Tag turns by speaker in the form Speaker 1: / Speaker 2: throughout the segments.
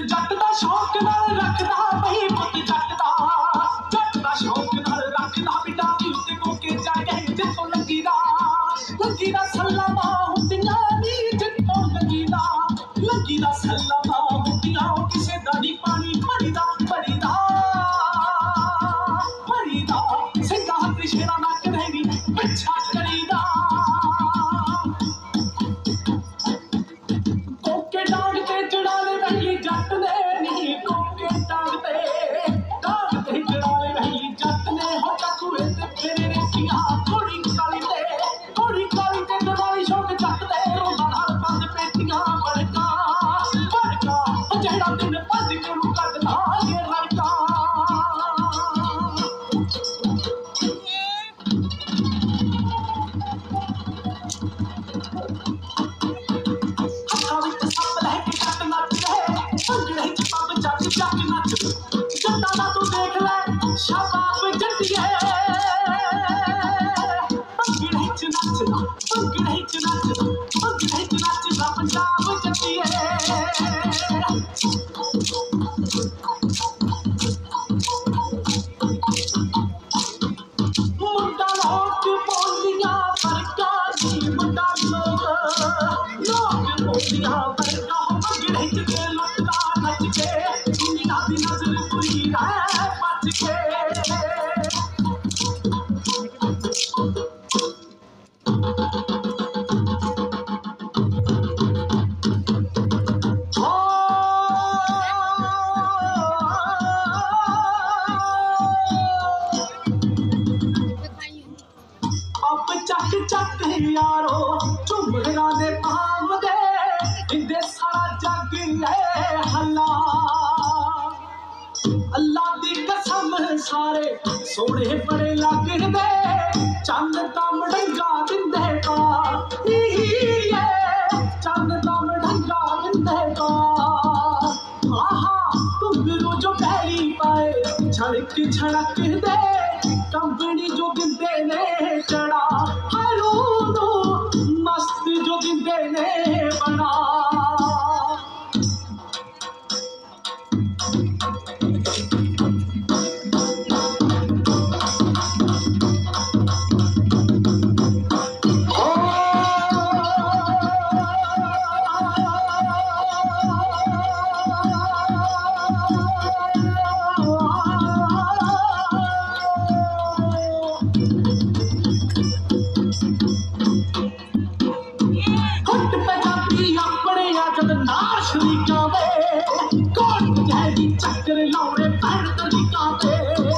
Speaker 1: ਜੱਟ ਦਾ ਸ਼ੌਕ ਨਾਲ ਰੱਖਦਾ ਬਈ ਪੁੱਤ ਜੱਟ ਦਾ ਜੱਟ ਦਾ ਸ਼ੌਕ ਨਾਲ ਰੱਖਦਾ ਬਿਟਾ ਦੀ ਉੱਤੇ ਕੋਕੇ ਚੜ ਗਏ ਜਿੱਥੋਂ ਲੱਗੀ ਦਾ ਲੱਗੀ ਦਾ ਸਲਾਮਾ ਹੁੰਦੀਆਂ ਨੀ shocking my अब चक चक यारो झुमरा दे पाम दे इंदे सारा जग ले हला। अल्लाह दी कसम सारे सोने बड़े लग दे, चंद दम डंगा दिंदे का छड़क छड़क दे। कंपनी जो बिंदे ने चढ़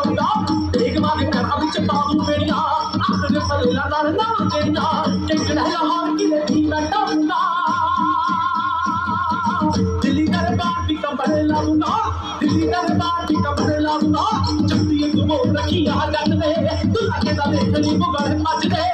Speaker 1: उठा। एक बार कर अभी चपाऊ मेरिया अपने पर लगा ना देना टेक रहला हार की लेती मैं डरना दिल्ली दरबार की कबर लाऊँगा, दिल्ली दरबार की कबर लाऊँगा। जब ये तुम रखी आ जाने दुल्हा के दाले खली मुगल मचले